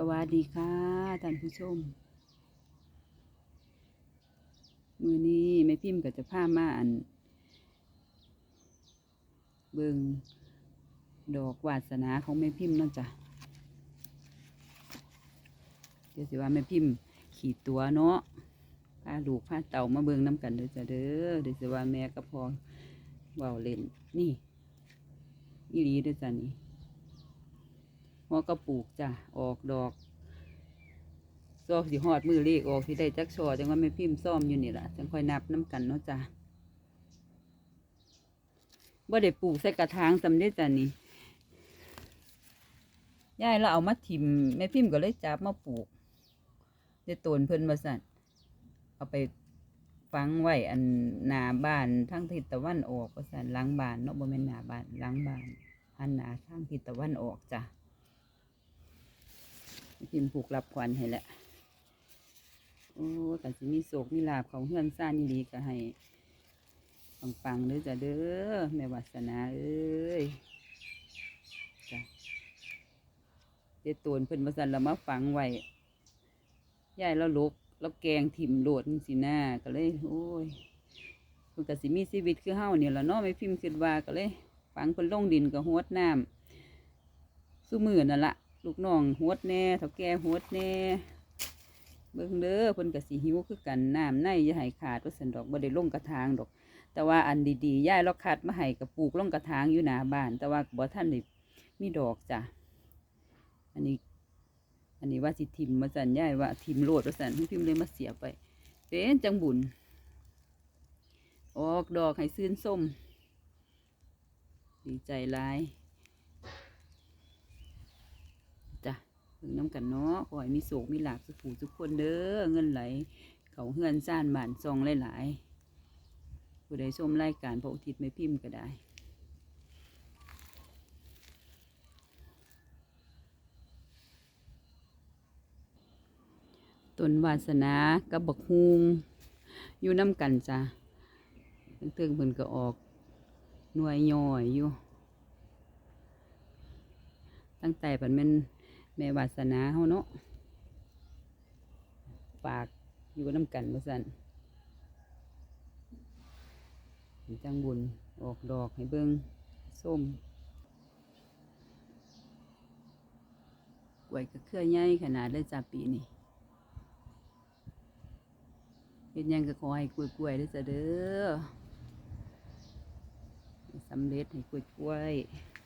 สวัสดีค่ะท่านผู้ชม มือนี้แม่พิมพ์ก็จะพามาอัน เบิงดอกวาสนาของแม่พิมพ์นั่นจ้ะเดี๋ยวสิว่าแม่พิมพ์ขี่ตัวเนาะพาลูกพาเต่ามาเบิงน้ำกันเด้อจ้ะเด้อเดี๋ยวสิว่าแม่ก็พอเว้าเล่นนี่อีหลีเด้อจ้ะนี่ หัวกระปูกจ้ะออกดอกซอกสิหอดมือเลขออกสิได้จักชอจังว่าไม่พิมพ์ซ่อมอยู่นี่ละจังค่อยนับน้ำกันเนาะจ้ะบ่ได้ปลูกใส่กระถางสำเร็จจ้ะนี่ยายเราเอามาถิมแม่พิมพ์ก็เลยจับมาปลูกได้ตนเพิ่นมาสั่นเอาไปฝังไว้อันหนาบ้านทั้งทิศตะวันออกว่าสั่นหลังบ้านเนาะบ่แม่นหนาบ้านหลังบ้านหันหนาทางทิศตะวันออกจ้ะ พิมพ์ผูกรับควันให้แหละโอ้กันสิมีโศกมีลาบของเฮือนซ่านนี่ดีก็ให้ปังๆเด้อจ้ะเด้อแม่วาสนาเอ้ยจ้ะเจตูนเพิ่นมาสั่นแล้วมาฝังไว้ยายแล้วลกแล้วแกงถิ่มโหลดสิหน้าก็เลย โอ้ยเพิ่นก็สิมีชีวิตคือเฮาเนี่ยละเนาะไม่พิมพ์คิดว่าก็เลยฝังเพิ่นลงดินก็หวดน้ำสู้มือนั่นละ ลูกน้องหดแน่เฒ่าแก่หดแน่ เบิ่งเด้อเพิ่นก็สิหิวคือกันน้ำในอย่าให้ขาดว่าซั่นดอกบ่ได้ลงกระถางดอก แต่ว่าอันดีๆย่ายเราคัดมาให้กับปลูกลงกระถางอยู่หน้าบ้าน แต่ว่าบ่ทันได้มีดอกจ้ะอันนี้ อันนี้ว่าสิทิมมาสันย่ายว่าทิมโลดว่าสันพี่พิมเลยมาเสียไปเป็นจังบุญออกดอกให้ซื่นส้มดีใจลาย จ้ะเพิ่งน้ำกันเนาะขอให้มีโศกมีหลาบสุขูทุกคนเด้อเงินไหล เขาเฮือนซ่านบานซองหลายๆผู้ใดชมรายการพระอุทิศไม่พิมพ์ก็ได้ต้นวาสนากับบักฮุงอยู่น้ำกันจ้ะเทิงเพิ่นก็ออกหน่วยย่อยอยู่ ตั้งแต่ปันแม่น แม่วาสนาเฮาเนาะฝากอยู่น้ำกันว่าซั่นจังบุญออกดอกให้เบิ่งส้มกล้วยก็เครือใหญ่ขนาดเลยจ้าปีนี้เฮ็ดยังก็ขอให้กล้วยๆเด้จ้าเด้อให้สำเร็จให้กล้วยๆแล้ว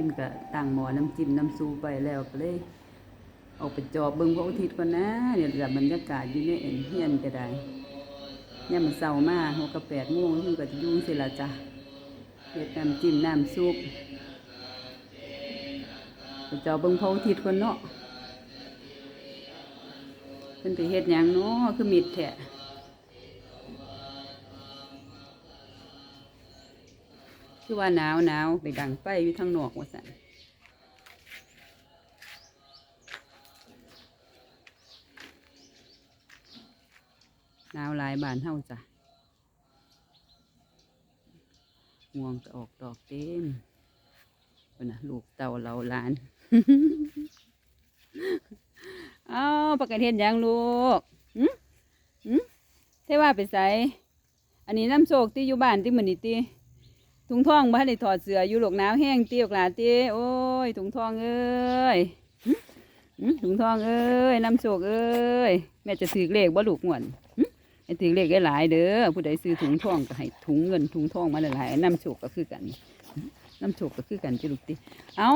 พิมพ์ก็ตั้งหมอน้ำจิ้มน้ำซูไปแล้วก็เลยออกไปจอบเบิ่งพระอุทิศก่อนนะเนี่ยระดับบรรยากาศอยู่ในเอ็นเฮียนก็ได้เนี่ยมันเศร้ามากหกกับแปดโมงพิมพ์ก็จะยุ่งสิละจ้ะเฮ็ดน้ำจิ้มน้ำซุปไปจอบเบิ่งพระอุทิศก่อนเนาะเพิ่นไปเฮ็ดหยังเนาะคือมิดแท้ คือว่าหนาวหนาวไปดังไฟอยู่ทางนอกว่าซั่นหนาวหลายบานเฮาจ้ะง่วงก็ออกดอกเต็มเป็นนะลูกเต่าเราหลานเอาประกันเห็นยังลูกหืมหืมเทว่าไปใส่อันนี้น้ำโศกที่อยู่บ้านที่มือนี่ตี ถุงทองบ้านได้ถอดเสื้ออยู่หลกหนาวแห้งตีออกหลาตีโอ้ยถุงทองเอ้ยถุงทองเอ้ยน้ำโศกเอ้ยแม่จะซื้อเลขบ่ลูกงวนให้ถือเลขได้หลายเด้อผู้ใดซื้อถุงทองก็ให้ถุงเงินถุงทองมาหลายๆน้ำโชคก็คือกันน้ำโชคก็คือกันจิลูกติเอา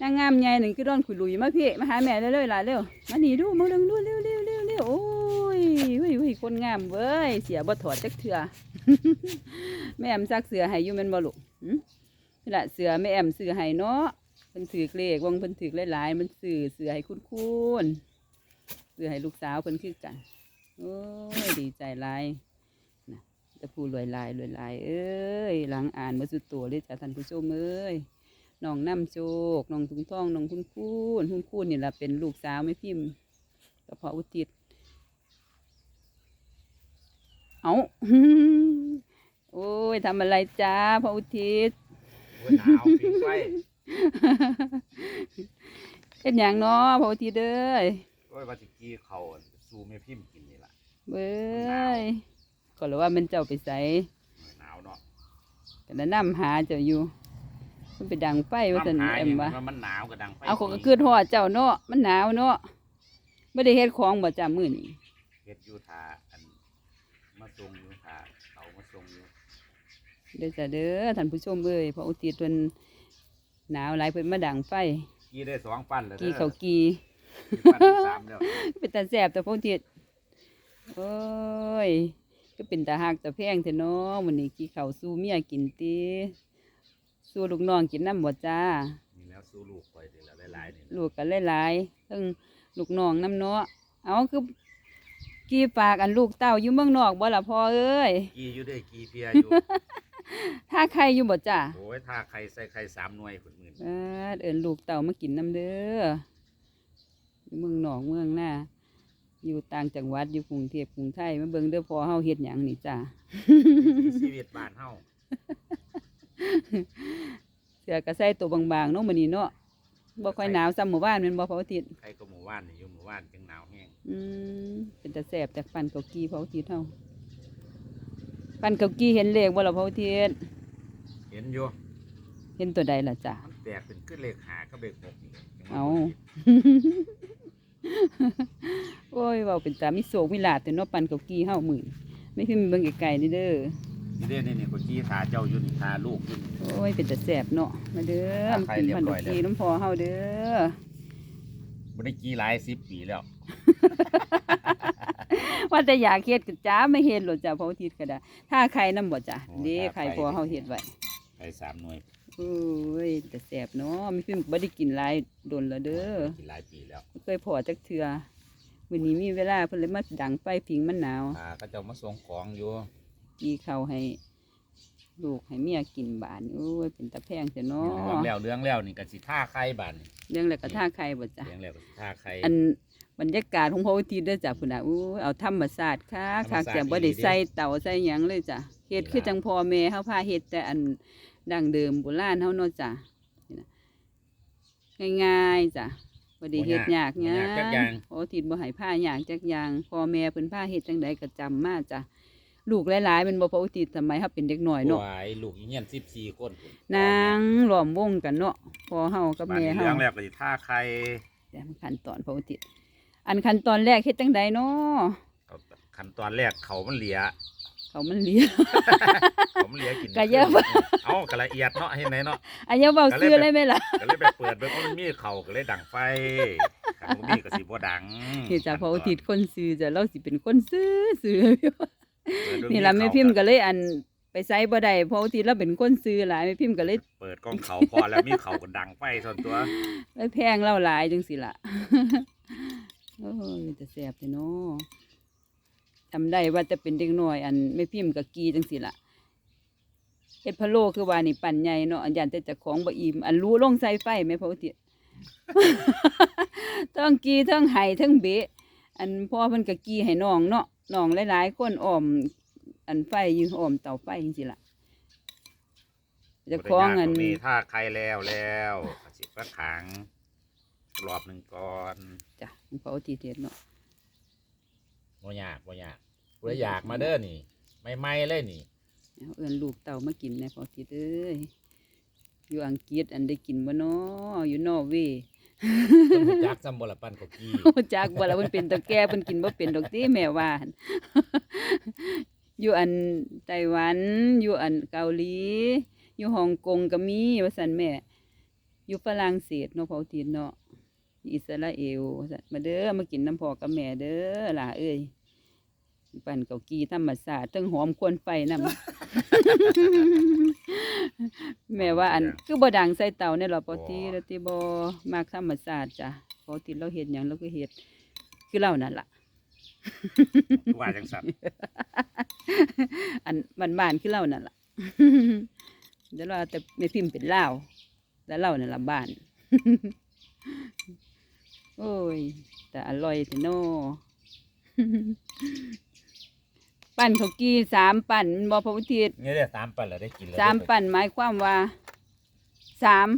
นางงามใหญ่หนึ่งคือร้อนขุยลุยมาพี่มาหาแม่เร็วๆหลานเร็วมาหนีดูมาเร็วดูเร็วเร็วเร็วเร็วโอ้ยเฮ้ยเฮ้ยคนงามเว้ยเสียบ่ถอดจักเถื่อ แม่แอมซักเสือให้อยู่แม่นบ่ลูกนี่แหละเสือแม่แอมซื้อให้เนาะเพิ่นถือเลขวังเพิ่นถือหลายๆมันซื้อเสือให้คุณคุณเสือให้ลูกสาวเพิ่นคือกันโอ้ยดีใจหลายนะจะพูดรวยหลายรวยหลายเอ้ยหลังอ่านมาสุดตัวเลยจ้ะท่านผู้ชมเอ้ยน้องน้ำโชคน้องถุงทองน้องคุณคูนคุณคูนนี่แหละเป็นลูกสาวไม่พิมพ์กับพ่ออุทิศ เอาโอ้ยทำอะไรจ้าพ่ออุทิศโอ้ยหนาวปิงไฟเป็นอย่างเนาะพ่ออุทิศเด้ยโอ้ยว่าสิกี้เขาสู้แม่พิมพ์กินนี่ล่ะเบ้ยก็เลยว่ามันเจ้าไปใส่หนาวเนาะกันแล้วนํหาเจ้าอยู่มันไปดังไฟว่าสันน้ำหาเอ็ยมวะมันมันหนาวกระดังไฟเอาของก็คืดหอดเจ้าเนาะมันหนาวเนาะไม่ได้เฮ็ดของบ่จ้ามื้อนี้เฮ็ดอยู่ทาอันมาส่งอยู่ทาเขามาส่งอยู่ เด้อจ้าเด้อท่านผู้ชมเอ้ยพระอุทิศเพิ่นหนาวหลายเพิ่นมาดังไฟกี้ได้สองปั้นแล้วกีด้อเขากีปั้นที่สามแล้วเป็นตาแซ่บแต่พระอุทิศโอ้ยก็เป็นตาฮักตาแพงแท้เนาะมื้อนี้กีข้าวสู้เมียกินติสู้ลูกน้องกินน้ำบ่จ้านี่แล้วสู้ลูกไปเดี๋ยวแล้วหลายๆนี่ลูกกันหลายๆทั้งลูกน้องน้ำเนาะเอาคือกี่ปากอันลูกเต้าอยู่เมืองนอกบ่ล่ะพ่อเอ้ยกี้อยู่ด้วยกี้เพียอยู่ ถ้าใครอยู่บ่จ้าโอ้ยถ้าใครใส่ใครสามหน่วยคนหมื่นเออเอิ้นลูกเต้ามากินน้ำเด้ออยู่เมืองนอกเมืองหน้า อยู่ต่างจังหวัดอยู่กรุงเทพกรุงไทยมาเบิ่งเด้อพ่อเฮาเฮ็ดหยังนี่จ้าชีวิตบ้านเฮาเสื้อก็ใส่ตัวบางๆเนาะมื้อนี้เนาะบ่ค่อยหนาวซ้ำหมู่บ้านแม่นบ่พระอาทิตย์ใครก็หมู่บ้านนี่อยู่หมู่บ้านจังหนาวแห้งอืมเป็นตาแซ่บจากปั่นเกากีพระอาทิตย์เฮา ปั่นเกากีเห็นเลขบ่ล่ะพระอาทิตย์เห็นอยู่เห็นตัวใดล่ะจ้ะ มันแตกเป็นขึ้นเลขหาก็เบกหกนี่ยังว่เอา บ่ผิดโอ้ยเว้าเป็นตามีโศกมีลาบแต่เนาะปั่นเกากีเฮามื้อไม่พิมพ์เบิ่งไกลๆนี่เด้อ นี่เด้นี่นี่คนกี้ทาเจ้าอยู่นี่ทาลูกอยู่นี่ โอ้ยเป็นตาแซ่บเนาะ มาเด้อถ้ามาใครกินเรียบปั่นร้เกาอยแล้วกีน้ำพอเฮาเด้อ บ่ได้กี้หลายสิบปีแล้ว ว่าแต่อยากเฮ็ดก็จ้าไม่เฮ็ดหรอกจ้ะพระอาทิตย์ก็ได้ถ้าใครนำบ่จ้ะเด้ใคร พอเฮาเฮ็ดไว้ใครสามหน่วยโอ้ยแต่แซ่บเนาะมีพิมพ์บ่ได้กินหลายโดนแล้วเด้อกินหลายปีแล้วบ่เคยพอจักเทื่อวันนี้มีเวลาเพิ่นเลยมาดังไฟผิงมันหนาวทาก็เจ้ามาส่งของอยู่ กีข้าวให้ ลูกให้เมียกินบานโอ้ยเป็นตาแพงเสียเนาะเรื่องแล้วเรื่องแล้วนี่ก็สิท่าไข่บานนี่เรื่องแล้วก็ท่าใครบ่จ้ะเรื่องแล้วก็สิท่าไข่อัน บรรยากาศของพระอุทิศเด้อจ้ะพุ่นน่ะอู้ยเอาธรรมชาติค่ะธรค่ะรมชาติแต่บ่ได้ดีเด้ใส่เตาใส่หยังเลยจ้ะเฮ็ดดีคือละจังพ่อแม่เฮาพาเฮ็ดแต่อันดั้งเดิมโบราณเฮาเนาะจ้ะนี่นะง่ายๆจ้ะบ่ได้เฮ็ดยากบ่ยากจักอย่างพระอุทิศบ่ให้ผ้ายากจักอย่างพ่อแม่เพิ่นพาเฮ็ดจังใดก็จำมาจ้ะลูกหลายๆเป็นบ่พระอุทิศสมัยเฮาเป็นเด็กน้อยเนาะวายลูกอีเงี้ยน14คนนางล้อมวงกันเนาะพ่อเฮากับบ้านแม่นี้เฮาเรื่องแล้วก็สิท่าไข่แต่มันขั้นตอนพระอุทิศ อันขั้นตอนแรกเฮ็ดจังใดเนาะเอาขั้นตอนแรกเขามันเหลียเขามันเลี้ยเขามันเหลียกินกะเยอะเอากะละเอียดเนาะเห็นไหนเนาะอันนี้เบาซื้อเลยไหมล่ะก็เลยไปเปิดเบิ่งว่ามันมีเขาก็เลยดังไฟขันบ่มีก็สิบ่ดังเฮ็ดจากพระอุทิศคนซื้อจะเราสิเป็นคนซื้อซื้อเปิดเบิ่งนี่ล่ะเขาแม่พิมพ์ก็เลยอันไปไสบ่ได้พระอุทิศเราเป็นคนซื้อหลายแม่พิมพ์ก็เลย เปิดกล้องเขาพอแล้วมีเขาก็ดังไฟส่วนตัวเลยแพงเราหลายจังสิล่ะ โอ้ยจะแซ่บเลยเนาะจำได้ว่าจะเป็นเด็กน้อย อันแม่พิมพ์กับกีจังสิละเฮ็ดพะโล้คือว่านี่ปั่นใหญ่เนาะอันยันแต่จะของบ่อิ่มอันรู้ลงใส่ไฟแม่พระอุทิศทั้งกีทั้งไห้ทั้งเบะอันพ่อเพิ่นก็กีให้น้องเนาะน้องหลายๆคนอ้อม อันไฟอยู่อ้อมเตาไฟจังซี่ล่ะจะคล้องอันนี้ถ้าใครแล้วแล้วสิประขัง รอบหนึงก่อนจ้ะของพระอุทิศเฮ็ดเนาะบ่ยากบ่ยากบ่ได้อยากมาเด้อนี่ใหม่ๆเลยนี่เอาเอิ้นลูกเต่ามากินแหน่พระอุทิศเอ้ยอยู่อังกฤษอันได้กินบ่เนาะอยู่นอร์เวย์ ต้องรู้จักซ้ำบ่ละปั้นกกี้ รู้จักบ่ล่ะเพิ่นเป็นตะแก่เพิ่นกินบ่เป็นดอกติแม่ว่าหั่น อยู่อันไต้หวัน อยู่อันเกาหลี อยู่ฮ่องกงก็มีว่าซั่นแม่ อยู่ฝรั่งเศสเนาะเผาทินเนาะ อิสราเอลว่าซั่นมาเด้อมากินน้ำพ่อกับแม่เด้อล่ะเอ้ยปั่นเกากีธรรมศาสตร์เทั้งหอมควนไฟนำแม่ว่าอันคือบ่ดังใส่เตาเนี่ยหรอปอตีแล้วติบ่มากธรรมศาสตร์จ้ะปอตีเราเฮ็ดหยังเราก็เฮ็ดคือเรานั่นล่ะว่าจังซั่นอันบ้านๆคือเรานั่นล่ะเดี๋ยวเราแต่แม่พิมพ์เป็นลาวแต่เราเนี่ยละบ้าน โอ้ย แต่อร่อยแต่โนปั่นเขาวกี้สามปั่นแม่นบอพระอุทิศนี่เดี๋ยวสามปันแล้วได้กินแล้วสามปั่นหมายความว่าสาม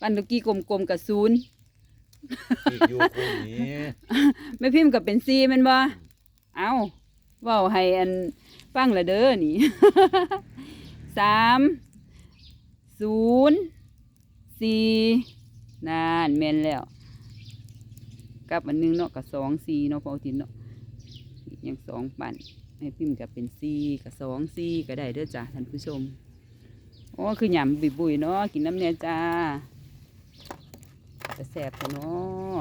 ปั่นเขาวกี้กลมๆกับศูนย์อีกอยู่คู่นี้ไม่พิมพ์กับเป็นซีแมันบ่เอาเว่าให้อันฟังละเด้อนี่สามศูนย์สี่นานแม่นแล้ว กับอันหนึงเนาะกับสองสี่เนาะพอทินเนาะอีกอย่างสองปั่นให้พิมพ์กับเป็นสี่กับสองสี่ก็ได้เด้อจ้ะท่านผู้ชมโอ้คือหยำบุยๆเนาะกินน้ำเนี่ยจ้าจะแสบเถอะเนาะ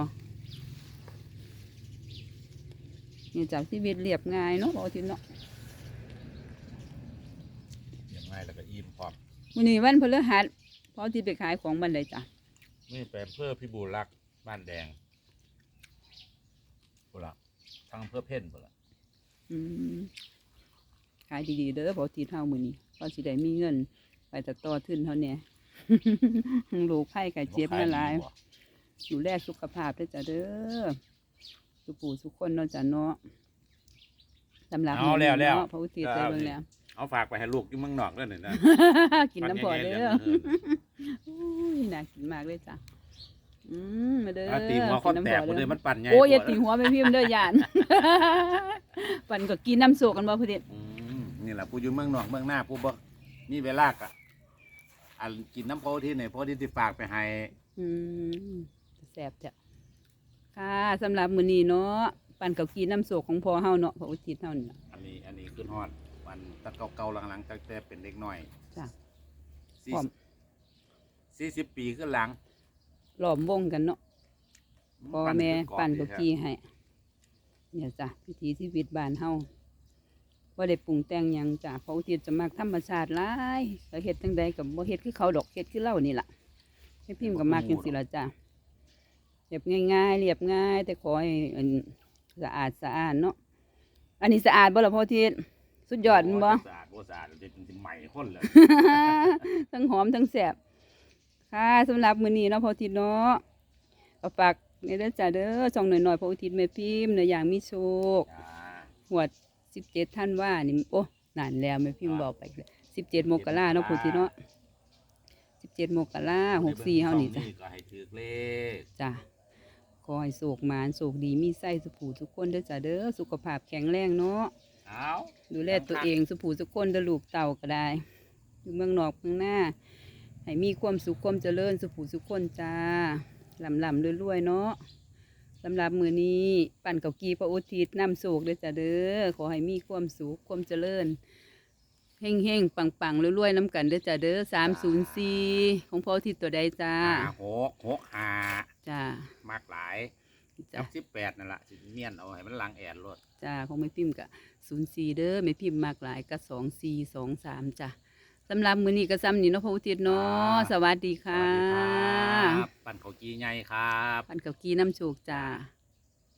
นี่จากชีวิตเรียบง่ายเนาะบอกทีเนาะยังไงแล้วก็อิ่มพร้อมวันนี้วันพฤหัสพอที่ไปขายของบันไดจ้ะนี่ไปอำเพื่อพิบูลรักษ์บ้านแดง พุ่นละทางอำเพื่อเพ่นพุ่นละอืมขายดีๆเด้อพอทีเท่ามือนี้พอสิได้มีเงิน ไปตัดต่อทุนเท่าเนี้ยลูกไผ่ไก่เจี๊ยบน่าหลายบ่ดูแลสุขภาพด้วยจ้ะเด้อสุปู่สุกคนเนาะจ้ะเนาะสำหรับเอาแล้วแล้วเนาะพระอุทิศใจเบิ่งแล้ว เอาฝากไปให้ลูกอยู่เมืองนอกด้วยหน่อยนะกินน้ำพอเด้อปันใหญ่ๆเหลืองอุ้ยน่ากินมากเลยจ้ะ อืมมาเด้อๆเอาตีหัวข้อแตกกิคนนเลน้ำยพอมันปั่นใหญ่โอ้ยอย่ากว่าตีหัวไปพิมพ์เด้อยาน ปั่นก็กินน้ำโศกกันบ่พุทธิอืมนี่แหละผู้อยู่เมืองนอกเมืองหน้าผู้บ่มีเวลากะอันกินน้ำโพที่ไหนโพที่ที่ฝากไปให้อืมแซ่บจ้ะค่ะสำหรับมื้อนี้เนาะปั่นกับกินน้ำโศกของพ่อเฮาเนาะพระอุทิศเฮานี่ล่ะ อันนี้อันนี้ขึ้นฮอดวันตะเก่าๆหลังๆตั้งแต่เป็นเด็กน้อยจ้ะสี่พร้อม สี่สิบปีขึ้นหลัง ล้อมวงกันเนาะพ่อแม่ขึ้ปั่นดีกับแท้กีให้เนี่ยจ้ะพิธีชีวิตบ้านเฮาบ่ได้ปรุงแต่งหยังจ้ะพระอุทิศจะมักธรรมชาติหลายก็เฮ็ดจังใดก็บ่เฮ็ดคือเขาดอกเฮ็ดคือเล่านี่ล่ะให้พิมพ์ก็มักจังซี่ล่ะจ้ะเรียบง่ายๆเรียบง่าย แต่ขอให้อันสะอาดสะอาดเนาะอันนี้สะอาดบ่ล่ะพ่อทิศสุดยอดแม่นบ่สะอาดบ่สะอาดจะเป็นใหม่คนเลยทั้งหอมทั้งแซ่บ ค่ะสำหรับมื้อนี้เนาะพ่อทิศเนาะก็ฝากในเด้อจ้าเด้อช่องหน่อยๆพ่ออุทิศแม่พิมพ์เนื้ออย่างมีโชคจ้าหวด17ท่านว่านี่โอ้นานแล้วแม่พิมพ์บอกไปเลย17มกราเนาะพ่อทิศเนาะ17มกรา64เฮานี่จ้ะก็ให้ถือเลขจ้ะขอให้โศกหมานโศกดีมีไส้สุผูทุกคนเด้อจ้ะเด้อสุขภาพแข็งแรงเนาะเอาดูแลตัวเองสุผูทุกคนเด้อลูกเต่าก็ได้อยู่เมืองนอกเมืองหน้า ให้มีความสุขความเจริญสุผูทุกคนจ้าลำลำรวยๆเนาะสำหรับมือนี้ปั่นเกากีพระอุทิศนำโศกเด้อจ้ะเด้อขอให้มีความสุขความเจริญเฮงเฮงๆปังปังๆรวยๆน้ำกันเด้อจ้ะเด้อสามศูนย์สี่ของพระอุทิศตัวใดจ้าห้าหกหกห้าจ้ามากหลายจ้ากับสิบแปดนั่นแหละสิเมียนเอาให้มันหลังแอดรถจ้าของไม่พิมพ์กะศูนย์สี่เด้อไม่พิมพ์มากหลายกะสองสี่สองสามจ้ะ สำหรับมือนี้ก็ซ้ำนี่เนาะพระอุทิศเนาะสวัสดีสค่ะวัสดีครับปั่นเขาวกีใหญ่ครับพันกับกีน้ำโชคจ้าจ้า